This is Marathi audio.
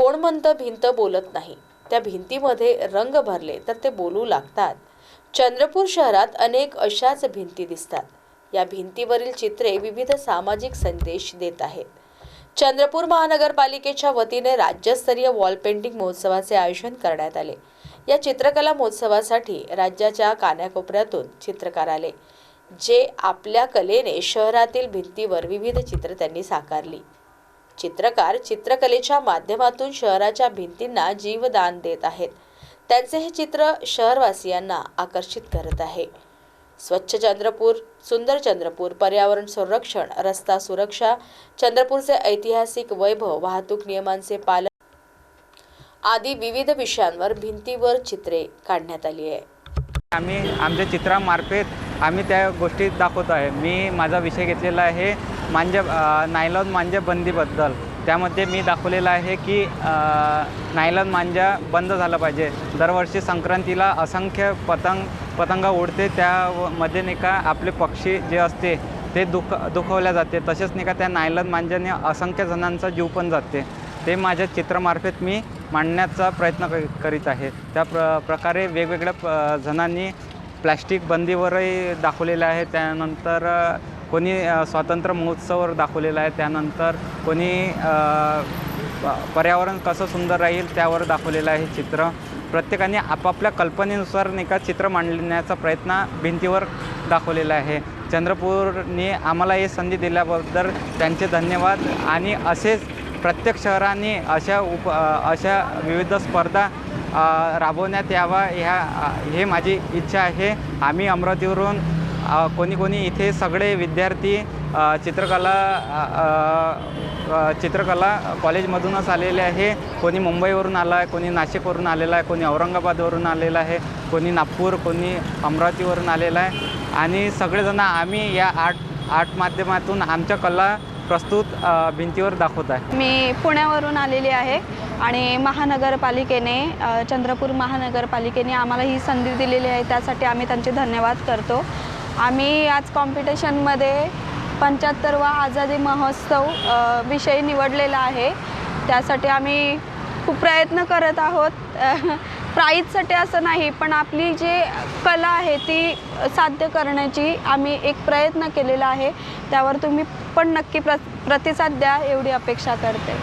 कोण म्हणतं भिंत बोलत नाही. त्या भिंतीमध्ये रंग भरले तर ते बोलू लागतात. चंद्रपूर शहरात अनेक अशाच भिंती दिसतात. या भिंतीवरील चित्रे विविध सामाजिक संदेश देत आहेत. चंद्रपूर महानगरपालिकेच्या वतीने राज्यस्तरीय वॉल पेंटिंग महोत्सवाचे आयोजन करण्यात आले. या चित्रकला महोत्सवासाठी राज्याच्या कानाकोपऱ्यातून चित्रकार आले जे आपल्या कलेने शहरातील भिंतीवर विविध चित्र त्यांनी साकारली. चित्रकार चित्रकलेच्या माध्यमातून शहराच्या भिंतींना जीवदान देत आहेत. त्यांचे हे चित्र शहरवासियांना आकर्षित करत आहे. स्वच्छ चंद्रपूर सुंदर चंद्रपूर पर्यावरण संरक्षण रस्ता सुरक्षा चंद्रपूरचे ऐतिहासिक वैभव वाहतूक नियमांचे पालन आदी विविध विषयांवर भिंतीवर चित्रे काढण्यात आली आहे. आम्ही आमच्या चित्रामार्फत आम्ही त्या गोष्टी दाखवतो आहे. मी माझा विषय घेतलेला आहे. मांजा नायलॉन मांजा बंदीबद्दल. त्यामध्ये मी दाखवलेलं आहे की नायलॉन मांजा बंद झाला पाहिजे. दरवर्षी संक्रांतीला असंख्य पतंग पतंग उडते त्यामध्ये नाही का आपले पक्षी जे असते ते दुख दुखवल्या जाते. तसेच नाही का त्या नायलॉन मांजाने असंख्य जणांचा जीव पण जाते. ते माझ्या चित्रामार्फत मी मांडण्याचा प्रयत्न करीत आहे. त्या प्र प्रकारे वेगवेगळ्या प जणांनी प्लॅस्टिक बंदीवरही दाखवलेलं आहे. त्यानंतर कोणी स्वातंत्र्य महोत्सवावर दाखवलेला आहे त्यानंतर कोणी प- पर्यावरण कसं सुंदर राहील त्यावर दाखवलेलं आहे चित्र. प्रत्येकाने आपापल्या कल्पनेनुसार नाही का चित्र मांडण्याचा प्रयत्न भिंतीवर दाखवलेला आहे. चंद्रपूरने आम्हाला हे संधी दिल्याबद्दल त्यांचे धन्यवाद आणि असेच प्रत्येक शहराने अशा उप अशा विविध स्पर्धा राबवण्यात यावा ह्या हे माझी इच्छा आहे. आम्ही अमरावतीवरून कोणी कोणी इथे सगळे विद्यार्थी चित्रकला चित्रकला कॉलेजमधूनच आलेले आहे. कोणी मुंबईवरून आला आहे कोणी नाशिकवरून आलेला आहे कोणी औरंगाबादवरून आलेला आहे कोणी नागपूर कोणी अमरावतीवरून आलेला आहे. आणि सगळेजण आम्ही या आर्ट आर्ट माध्यमातून आमच्या कला प्रस्तुत भिंतीवर दाखवत आहे. मी पुण्यावरून आलेली आहे आणि महानगरपालिकेने चंद्रपूर महानगरपालिकेने आम्हाला ही संधी दिलेली आहे. त्यासाठी आम्ही त्यांचे धन्यवाद करतो. आम्ही आज कॉम्पिटिशनमध्ये पंच्याहत्तरवा आझादी महोत्सव विषय निवडलेला आहे. त्यासाठी आम्ही खूप प्रयत्न करत आहोत. प्राईजसाठी असं नाही पण आपली जी कला आहे ती साध्य करण्याची आम्ही एक प्रयत्न केलेला आहे. त्यावर तुम्ही पण नक्की प्र प्रतिसाद द्या एवढी अपेक्षा करते.